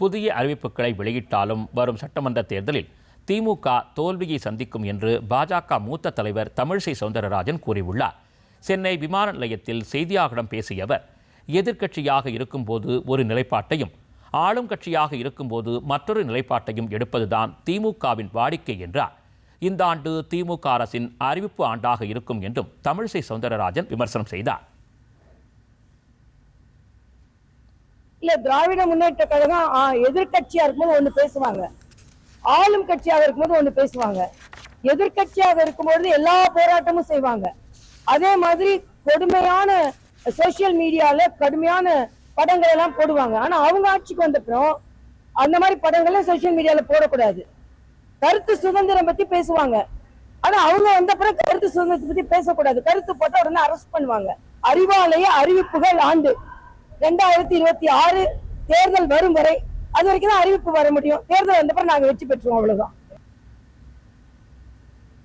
புதிய அறிவிப்புகளை வெளியிட்டாலும் வரும் சட்டமன்ற தேர்தலில் திமுக தோல்வியை சந்திக்கும் என்று பாஜக மூத்த தலைவர் தமிழிசை சவுந்தரராஜன் கூறியுள்ளார். சென்னை விமான நிலையத்தில் செய்தியாளர்களிடம் பேசிய அவர் எதிர்க்கட்சியாக இருக்கும்போது ஒரு நிலைப்பாட்டையும் ஆளும் கட்சியாக இருக்கும்போது மற்றொரு நிலைப்பாட்டையும் எடுப்பதுதான் திமுகவின் வாடிக்கை என்றார். இந்த ஆண்டு திமுக அரசின் அறிவிப்பு ஆண்டாக இருக்கும் என்றும் தமிழிசை சவுந்தரராஜன் விமர்சனம் செய்தார். இல்ல திராவிட முன்னேற்ற கழகம் எதிர்கட்சியா எதிர்க்கட்சியா இருக்கும்போது ஒண்ணு பேசுவாங்க. ஆளும் கட்சியாக இருக்கும்போது ஒண்ணு பேசுவாங்க. எதிர்க்கட்சியாக இருக்கும்போது எல்லா போராட்டமும் செய்வாங்க. அதே மாதிரி கொடுமையான சோசியல் மீடியால கடுமையான படங்கள் எல்லாம் போடுவாங்க. ஆனா அவங்க ஆட்சிக்கு வந்தப்புறம் அந்த மாதிரி படங்களை சோசியல் மீடியால போடக்கூடாது. கருத்து சுதந்திரம் பத்தி பேசுவாங்க. ஆனா அவங்க வந்த கருத்து சுதந்திரத்தை பத்தி பேசக்கூடாது. கருத்து போட்டா உடனே அரெஸ்ட் பண்ணுவாங்க. அறிவாலய அறிவிப்புகள் ஆண்டு. ரெண்டாயிரத்தி இருபத்தி ஆறு தேர்தல் வரும் வரை அது வரைக்கும் தான் அறிவிப்பு வர முடியும். தேர்தல் வந்தப்பறம் நாங்க வெற்றி பெற்றுவோம் அவ்வளவுதான்.